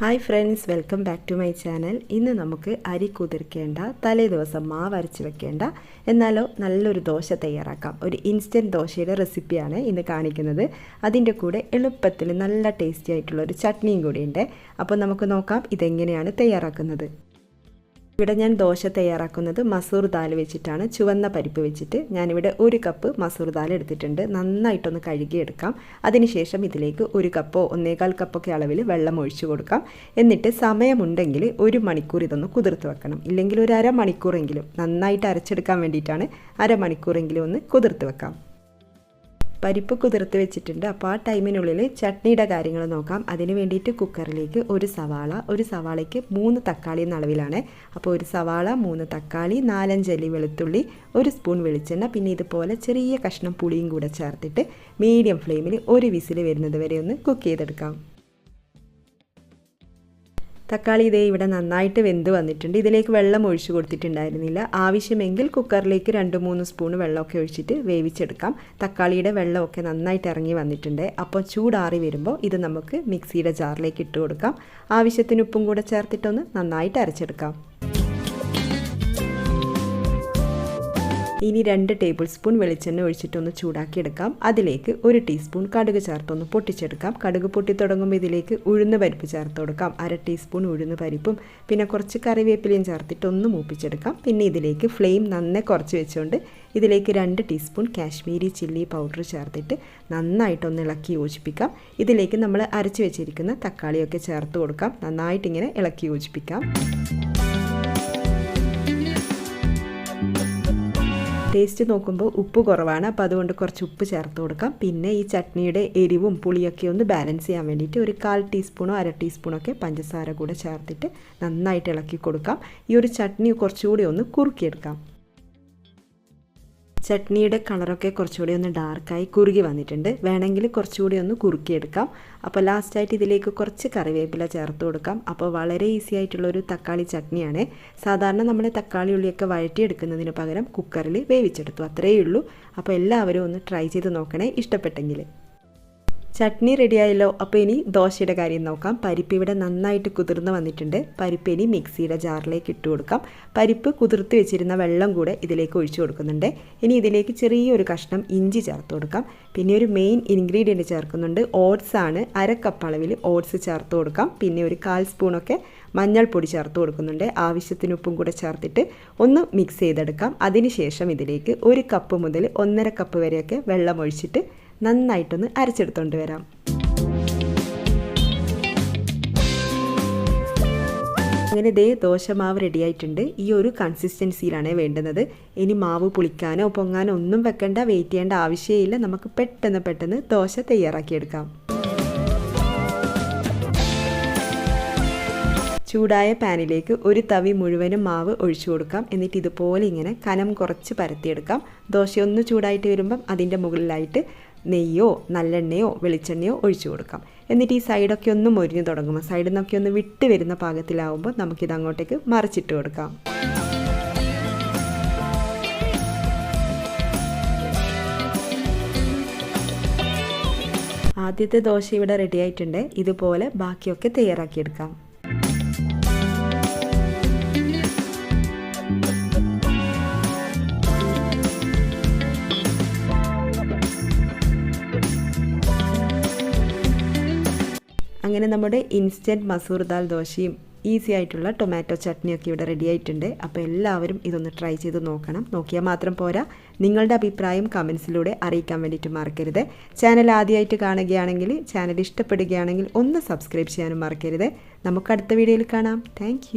Hi friends welcome back to my channel ഇന്ന് നമുക്ക് അരി കുതിർക്കേണ്ട തലേ ദിവസം മാവ് അരച്ച് വെക്കേണ്ട എന്നാലോ നല്ലൊരു ദോശ തയ്യാറാക്കാം. ഒരു ഇൻസ്റ്റന്റ് ദോശയുടെ റെസിപ്പിയാണ് ഇന്ന് കാണിക്കുന്നത്. അതിന്റെ കൂടെ എളുപ്പത്തിൽ നല്ല ടേസ്റ്റി ആയിട്ടുള്ള ഒരു ചട്നിയും കൂടിയുണ്ട് അപ്പോൾ നമുക്ക് നോക്കാം ഇതെങ്ങനെയാണ് തയ്യാറാക്കുന്നത്. ഇവിടെ ഞാൻ ദോശ തയ്യാറാക്കുന്നത് മസൂർ ദാൽ വെച്ചിട്ടാണ്. ചുവന്ന പരിപ്പ് വെച്ചിട്ട് ഞാനിവിടെ ഒരു കപ്പ് മസൂർ ദാൽ എടുത്തിട്ടുണ്ട്. നന്നായിട്ടൊന്ന് കഴുകിയെടുക്കാം. അതിനുശേഷം ഇതിലേക്ക് ഒരു കപ്പോ ഒന്നേകാൽ കപ്പൊക്കെ അളവിൽ വെള്ളം ഒഴിച്ചു കൊടുക്കാം. എന്നിട്ട് സമയമുണ്ടെങ്കിൽ ഒരു മണിക്കൂർ ഇതൊന്ന് കുതിർത്ത് വെക്കണം. ഇല്ലെങ്കിൽ ഒരു അരമണിക്കൂറെങ്കിലും നന്നായിട്ട് അരച്ചെടുക്കാൻ വേണ്ടിയിട്ടാണ് അരമണിക്കൂറെങ്കിലും ഒന്ന് കുതിർത്ത് വെക്കാം. പരിപ്പ് കുതിർത്ത് വെച്ചിട്ടുണ്ട്. അപ്പോൾ ആ ടൈമിനുള്ളിൽ ചട്നിയുടെ കാര്യങ്ങൾ നോക്കാം. അതിന് വേണ്ടിയിട്ട് കുക്കറിലേക്ക് ഒരു സവാള ഒരു സവാളയ്ക്ക് മൂന്ന് തക്കാളി എന്ന അളവിലാണ്. അപ്പോൾ ഒരു സവാള മൂന്ന് തക്കാളി നാലഞ്ചല്ലി വെളുത്തുള്ളി ഒരു സ്പൂൺ വെളിച്ചെണ്ണ പിന്നെ ഇതുപോലെ ചെറിയ കഷ്ണം പുളിയും കൂടെ ചേർത്തിട്ട് മീഡിയം ഫ്ലെയിമിൽ ഒരു വിസിൽ വരുന്നത് വരെ ഒന്ന് കുക്ക് ചെയ്തെടുക്കാം. തക്കാളി ഇതേ ഇവിടെ നന്നായിട്ട് വെന്ത് വന്നിട്ടുണ്ട്. ഇതിലേക്ക് വെള്ളം ഒഴിച്ചു കൊടുത്തിട്ടുണ്ടായിരുന്നില്ല. ആവശ്യമെങ്കിൽ കുക്കറിലേക്ക് രണ്ട് മൂന്ന് സ്പൂൺ വെള്ളമൊക്കെ ഒഴിച്ചിട്ട് വേവിച്ചെടുക്കാം. തക്കാളിയുടെ വെള്ളമൊക്കെ നന്നായിട്ട് ഇറങ്ങി വന്നിട്ടുണ്ട്. അപ്പോൾ ചൂടാറി വരുമ്പോൾ ഇത് നമുക്ക് മിക്സിയുടെ ജാറിലേക്ക് ഇട്ട് കൊടുക്കാം. ആവശ്യത്തിന് ഉപ്പും കൂടെ ചേർത്തിട്ടൊന്ന് നന്നായിട്ട് അരച്ചെടുക്കാം. ഇനി രണ്ട് ടേബിൾ സ്പൂൺ വെളിച്ചെണ്ണ ഒഴിച്ചിട്ടൊന്ന് ചൂടാക്കിയെടുക്കാം. അതിലേക്ക് ഒരു ടീസ്പൂൺ കടുക് ചേർത്തൊന്ന് പൊട്ടിച്ചെടുക്കാം. കടുക് പൊട്ടി തുടങ്ങുമ്പോൾ ഇതിലേക്ക് ഉഴുന്ന് പരിപ്പ് ചേർത്ത് കൊടുക്കാം. അര ടീസ്പൂൺ ഉഴുന്ന് പരിപ്പും പിന്നെ കുറച്ച് കറിവേപ്പിലയും ചേർത്തിട്ട് ഒന്ന് മൂപ്പിച്ചെടുക്കാം. പിന്നെ ഇതിലേക്ക് ഫ്ലെയിം നന്നേ കുറച്ച് വെച്ചുകൊണ്ട് ഇതിലേക്ക് രണ്ട് ടീസ്പൂൺ കാശ്മീരി ചില്ലി പൗഡർ ചേർത്തിട്ട് നന്നായിട്ടൊന്ന് ഇളക്കി യോജിപ്പിക്കാം. ഇതിലേക്ക് നമ്മൾ അരച്ച് വെച്ചിരിക്കുന്ന തക്കാളിയൊക്കെ ചേർത്ത് കൊടുക്കാം. നന്നായിട്ടിങ്ങനെ ഇളക്കി യോജിപ്പിക്കാം. ടേസ്റ്റ് നോക്കുമ്പോൾ ഉപ്പ് കുറവാണ്. അപ്പോൾ അതുകൊണ്ട് കുറച്ച് ഉപ്പ് ചേർത്ത് കൊടുക്കാം. പിന്നെ ഈ ചട്നിയുടെ എരിവും പുളിയൊക്കെ ഒന്ന് ബാലൻസ് ചെയ്യാൻ വേണ്ടിയിട്ട് ഒരു കാൽ ടീസ്പൂണോ അര ടീസ്പൂണോ ഒക്കെ പഞ്ചസാര കൂടെ ചേർത്തിട്ട് നന്നായിട്ട് ഇളക്കി കൊടുക്കാം. ഈ ഒരു ചട്നി കുറച്ചുകൂടി ഒന്ന് കുറുക്കിയെടുക്കാം. ചട്നിയുടെ കളറൊക്കെ കുറച്ചുകൂടി ഒന്ന് ഡാർക്കായി കുറുകി വന്നിട്ടുണ്ട്. വേണമെങ്കിൽ കുറച്ചുകൂടി ഒന്ന് കുറുക്കിയെടുക്കാം. അപ്പോൾ ലാസ്റ്റായിട്ട് ഇതിലേക്ക് കുറച്ച് കറിവേപ്പില ചേർത്ത് കൊടുക്കാം. അപ്പോൾ വളരെ ഈസി ആയിട്ടുള്ളൊരു തക്കാളി ചട്നിയാണ്. സാധാരണ നമ്മൾ തക്കാളി ഉള്ളിയൊക്കെ വഴറ്റിയെടുക്കുന്നതിന് പകരം കുക്കറിൽ വേവിച്ചെടുത്തു. അത്രയേ ഉള്ളൂ. അപ്പോൾ എല്ലാവരും ഒന്ന് ട്രൈ ചെയ്ത് നോക്കണേ ഇഷ്ടപ്പെട്ടെങ്കിൽ. ചട്നി റെഡിയായല്ലോ അപ്പോൾ ഇനി ദോശയുടെ കാര്യം നോക്കാം. പരിപ്പ് ഇവിടെ നന്നായിട്ട് കുതിർന്ന് വന്നിട്ടുണ്ട്. പരിപ്പ് ഇനി മിക്സിയുടെ ജാറിലേക്ക് ഇട്ട് കൊടുക്കാം. പരിപ്പ് കുതിർത്ത് വെച്ചിരുന്ന വെള്ളം കൂടെ ഇതിലേക്ക് ഒഴിച്ചു കൊടുക്കുന്നുണ്ട്. ഇനി ഇതിലേക്ക് ചെറിയൊരു കഷ്ണം ഇഞ്ചി ചേർത്ത് കൊടുക്കാം. പിന്നെ ഒരു മെയിൻ ഇൻഗ്രീഡിയന്റ് ചേർക്കുന്നുണ്ട്. ഓട്സ് ആണ്. അര കപ്പ് അളവിൽ ഓട്സ് ചേർത്ത് കൊടുക്കാം. പിന്നെ ഒരു കാൽ സ്പൂണൊക്കെ മഞ്ഞൾപ്പൊടി ചേർത്ത് കൊടുക്കുന്നുണ്ട്. ആവശ്യത്തിന് ഉപ്പും കൂടെ ചേർത്തിട്ട് ഒന്ന് മിക്സ് ചെയ്തെടുക്കാം. അതിനുശേഷം ഇതിലേക്ക് ഒരു കപ്പ് മുതൽ ഒന്നര കപ്പ് വരെയൊക്കെ വെള്ളം ഒഴിച്ചിട്ട് നന്നായിട്ടൊന്ന് അരച്ചെടുത്തോണ്ട് വരാം. അങ്ങനെ ദേ ദോശമാവ് റെഡിയായിട്ടുണ്ട്. ഈ ഒരു കൺസിസ്റ്റൻസിയിലാണ് വേണ്ടുന്നത്. ഇനി മാവ് പുളിക്കാനോ പൊങ്ങാനോ ഒന്നും വെക്കേണ്ട വെയിറ്റ് ചെയ്യേണ്ട ആവശ്യമില്ല. നമുക്ക് പെട്ടെന്ന് പെട്ടെന്ന് ദോശ തയ്യാറാക്കിയെടുക്കാം. ചൂടായ പാനിലേക്ക് ഒരു തവി മുഴുവനും മാവ് ഒഴിച്ചു കൊടുക്കാം. എന്നിട്ട് ഇതുപോലെ ഇങ്ങനെ കനം കുറച്ച് പരത്തിയെടുക്കാം. ദോശ ഒന്ന് ചൂടായിട്ട് വരുമ്പം അതിന്റെ മുകളിലായിട്ട് നെയ്യോ നല്ലെണ്ണയോ വെളിച്ചെണ്ണയോ ഒഴിച്ചു കൊടുക്കാം. എന്നിട്ട് ഈ സൈഡൊക്കെ ഒന്ന് മൊരിഞ്ഞു തുടങ്ങുമ്പോൾ സൈഡിൽ നിന്നൊക്കെ ഒന്ന് വിട്ട് വരുന്ന പാകത്തിലാവുമ്പോൾ നമുക്കിത് അങ്ങോട്ടേക്ക് മറിച്ചിട്ട് കൊടുക്കാം. ആദ്യത്തെ ദോശ ഇവിടെ റെഡി ആയിട്ടുണ്ട്. ഇതുപോലെ ബാക്കിയൊക്കെ തയ്യാറാക്കിയെടുക്കാം. അങ്ങനെ നമ്മുടെ ഇൻസ്റ്റന്റ് മസൂർ ദാൽ ദോശയും ഈസി ആയിട്ടുള്ള ടൊമാറ്റോ ചട്നിയൊക്കെ ഇവിടെ റെഡി ആയിട്ടുണ്ട്. അപ്പോൾ എല്ലാവരും ഇതൊന്ന് ട്രൈ ചെയ്ത് നോക്കണം. നോക്കിയാൽ മാത്രം പോരാ. നിങ്ങളുടെ അഭിപ്രായം കമൻസിലൂടെ അറിയിക്കാൻ വേണ്ടിയിട്ട് മറക്കരുത്. ചാനൽ ആദ്യമായിട്ട് കാണുകയാണെങ്കിൽ ചാനൽ ഇഷ്ടപ്പെടുകയാണെങ്കിൽ ഒന്ന് സബ്സ്ക്രൈബ് ചെയ്യാനും മറക്കരുത്. നമുക്ക് അടുത്ത വീഡിയോയിൽ കാണാം. താങ്ക്